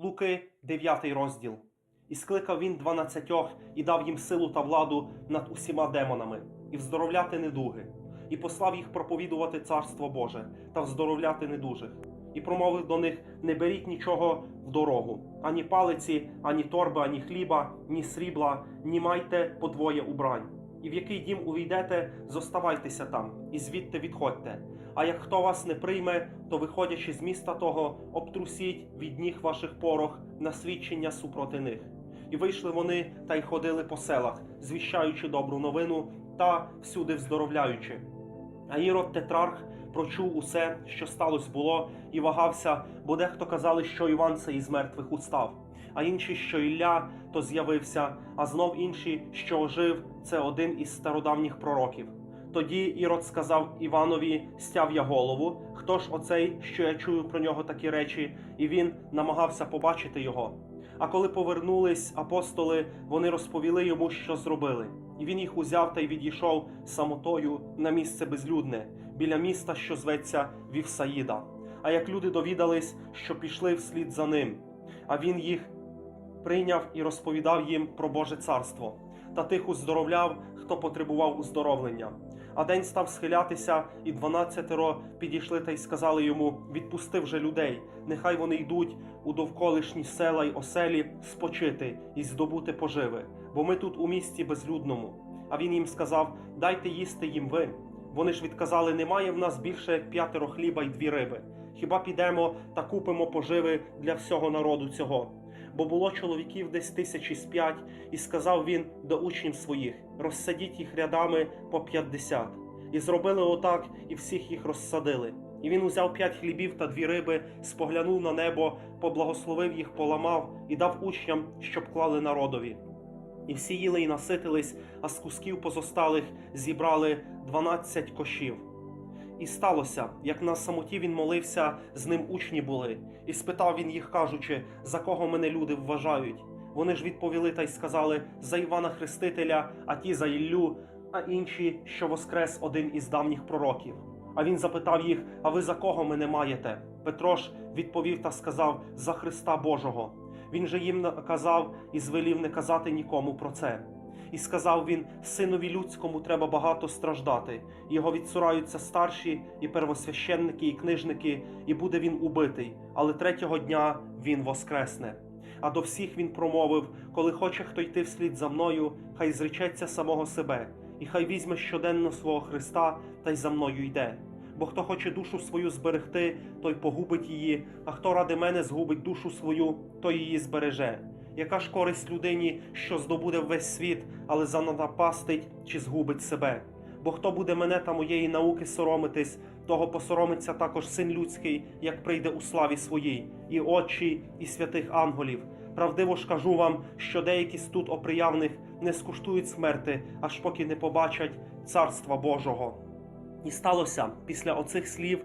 Луки, 9 розділ. І скликав він дванадцятьох і дав їм силу та владу над усіма демонами, і вздоровляти недуги, і послав їх проповідувати царство Боже та вздоровляти недужих, і промовив до них: не беріть нічого в дорогу, ані палиці, ані торби, ані хліба, ні срібла, ні майте подвоє убрань. І в який дім увійдете, зоставайтеся там, і звідти відходьте. А як хто вас не прийме, то виходячи з міста того, обтрусіть від ніг ваших порох на свідчення супроти них. І вийшли вони та й ходили по селах, звіщаючи добру новину та всюди вздоровляючи. А Ірод Тетрарх прочув усе, що сталося було, і вагався, бо дехто казали, що Іван це із мертвих устав, а інші, що Ілля то з'явився, а знов інші, що ожив, це один із стародавніх пророків. Тоді Ірод сказав Іванові: стяв я голову. Хто ж оцей, що я чую про нього такі речі, і він намагався побачити його. А коли повернулись апостоли, вони розповіли йому, що зробили. І він їх узяв та й відійшов самотою на місце безлюдне, біля міста, що зветься Вівсаїда. А як люди довідались, що пішли вслід за ним, а він їх прийняв і розповідав їм про Боже царство, та тих уздоровляв, хто потребував уздоровлення. А день став схилятися, і дванадцятеро підійшли та й сказали йому: Відпусти вже людей, нехай вони йдуть у довколишні села й оселі спочити і здобути поживи, бо ми тут у місті безлюдному. А він їм сказав: Дайте їсти їм ви. Вони ж відказали: Немає в нас більше як п'ятеро хліба й дві риби. Хіба підемо та купимо поживи для всього народу цього? Бо було чоловіків десь тисячі з п'ять, і сказав він до учнів своїх: розсадіть їх рядами по п'ятдесят. І зробили отак, і всіх їх розсадили. І він узяв п'ять хлібів та дві риби, споглянув на небо, поблагословив їх, поламав і дав учням, щоб клали народові. І всі їли й наситились, а з кусків позосталих зібрали дванадцять кошів. І сталося, як на самоті він молився, з ним учні були, і спитав він їх, кажучи, за кого мене люди вважають. Вони ж відповіли та й сказали за Івана Хрестителя, а ті за Іллю, а інші, що воскрес один із давніх пророків. А він запитав їх: А ви за кого мене маєте? Петро ж відповів та сказав за Христа Божого. Він же їм наказав і звелів не казати нікому про це. І сказав він: Синові людському треба багато страждати. Його відсураються старші, і первосвященники, і книжники, і буде він убитий, але третього дня він воскресне. А до всіх він промовив: коли хоче хто йти вслід за мною, хай зречеться самого себе, і хай візьме щоденно свого Христа та й за мною йде. Бо хто хоче душу свою зберегти, той погубить її, а хто ради мене згубить душу свою, той її збереже. Яка ж користь людині, що здобуде весь світ, але занапастить чи згубить себе? Бо хто буде мене та моєї науки соромитись, того посоромиться також син людський, як прийде у славі своїй, і очі, і святих анголів. Правдиво ж кажу вам, що деякі з тут оприявних не скуштують смерти, аж поки не побачать царства Божого. І сталося після оцих слів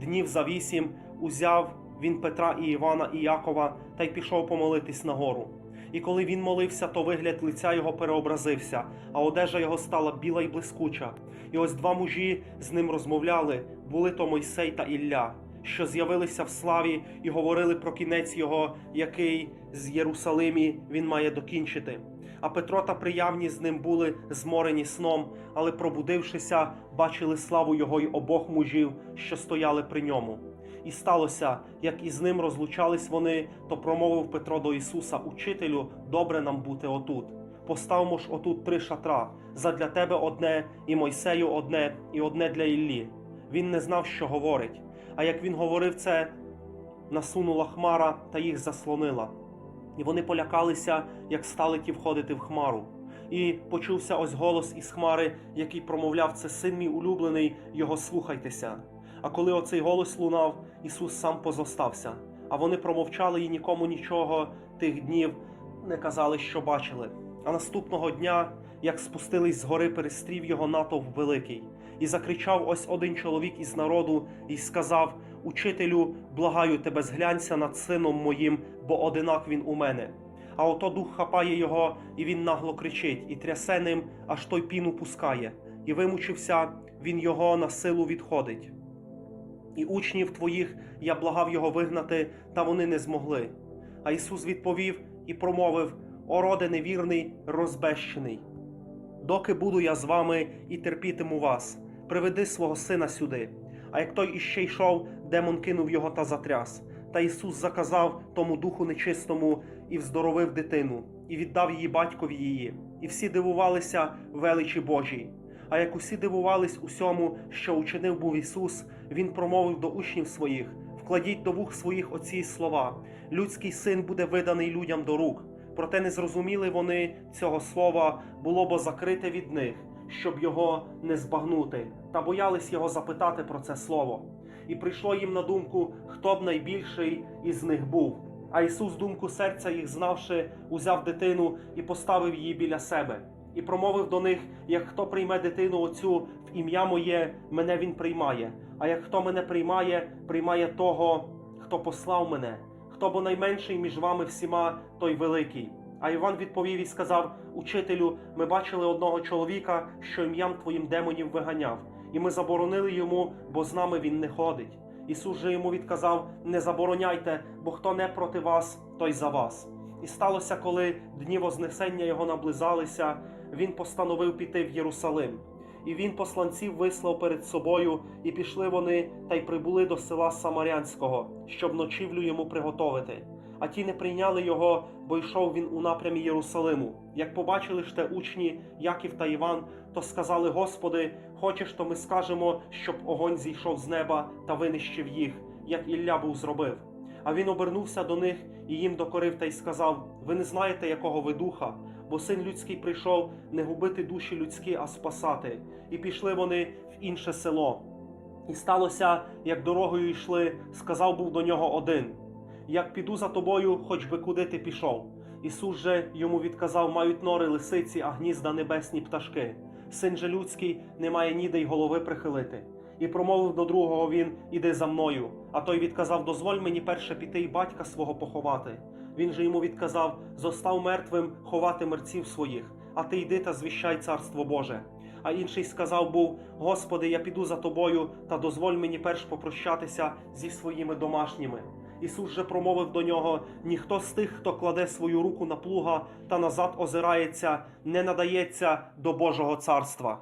днів за вісім узяв він Петра і Івана і Якова та й пішов помолитись на гору. І коли він молився, то вигляд лиця його переобразився, а одежа його стала біла й блискуча. І ось два мужі з ним розмовляли, були то Мойсей та Ілля, що з'явилися в славі і говорили про кінець його, який з Єрусалимі він має докінчити. А Петро та приявні з ним були зморені сном, але, пробудившися, бачили славу його й обох мужів, що стояли при ньому. І сталося, як із ним розлучались вони, то промовив Петро до Ісуса: Учителю, добре нам бути отут. Поставмо ж отут три шатра задля тебе одне, і Мойсею одне, і одне для Іллі. Він не знав, що говорить. А як він говорив це, насунула хмара та їх заслонила. І вони полякалися, як стали ті входити в хмару. І почувся ось голос із хмари, який промовляв це син мій улюблений, його слухайтеся. А коли оцей голос лунав, Ісус сам позостався. А вони промовчали і нікому нічого тих днів не казали, що бачили. А наступного дня, як спустились з гори, перестрів його натовп великий, і закричав ось один чоловік із народу, і сказав: Учителю, благаю тебе, зглянься над сином моїм, бо одинак він у мене. А ото дух хапає його, і він нагло кричить, і трясе ним, аж той піну пускає, і вимучився, він його на силу відходить. І учнів твоїх я благав його вигнати, та вони не змогли. А Ісус відповів і промовив: О роде невірний, розбещений. Доки буду я з вами і терпітиму вас, приведи свого сина сюди. А як той іще йшов, демон кинув його та затряс. Та Ісус заказав тому духу нечистому і вздоровив дитину, і віддав її батькові її. І всі дивувалися величі Божій. А як усі дивувались усьому, що учинив був Ісус, Він промовив до учнів своїх: вкладіть до вух своїх оці слова. Людський син буде виданий людям до рук. Проте не зрозуміли вони цього слова, було бо закрите від них, щоб його не збагнути, та боялись його запитати про це слово. І прийшло їм на думку, хто б найбільший із них був. А Ісус, думку серця їх знавши, узяв дитину і поставив її біля себе, і промовив до них: як хто прийме дитину оцю в ім'я моє, мене він приймає. А як хто мене приймає, приймає того, хто послав мене. Хто бо найменший між вами всіма, той великий. А Іван відповів і сказав: Учителю, ми бачили одного чоловіка, що ім'ям твоїм демонів виганяв, і ми заборонили йому, бо з нами він не ходить. Ісус же йому відказав: Не забороняйте, бо хто не проти вас, той за вас. І сталося, коли дні Вознесення його наблизалися, він постановив піти в Єрусалим. І він посланців вислав перед собою, і пішли вони та й прибули до села Самарянського, щоб ночівлю йому приготовити. А ті не прийняли його, бо йшов він у напрямі Єрусалиму. Як побачили ж те учні Яків та Іван, то сказали: Господи, хочеш, то ми скажемо, щоб огонь зійшов з неба та винищив їх, як Ілля був зробив. А він обернувся до них і їм докорив та й сказав: Ви не знаєте, якого ви духа, бо син людський прийшов не губити душі людські, а спасати. І пішли вони в інше село. І сталося, як дорогою йшли, сказав був до нього один: Як піду за тобою, хоч би куди ти пішов. Ісус же йому відказав: мають нори лисиці, а гнізда небесні пташки. Син же людський не має ніде й голови прихилити. І промовив до другого він: Іди за мною. А той відказав: Дозволь мені перше піти і батька свого поховати. Він же йому відказав: Зостав мертвим ховати мерців своїх, а ти йди та звіщай царство Боже. А інший сказав був: Господи, я піду за тобою, та дозволь мені перш попрощатися зі своїми домашніми. Ісус же промовив до нього: ніхто з тих, хто кладе свою руку на плуга та назад озирається, не надається до Божого царства.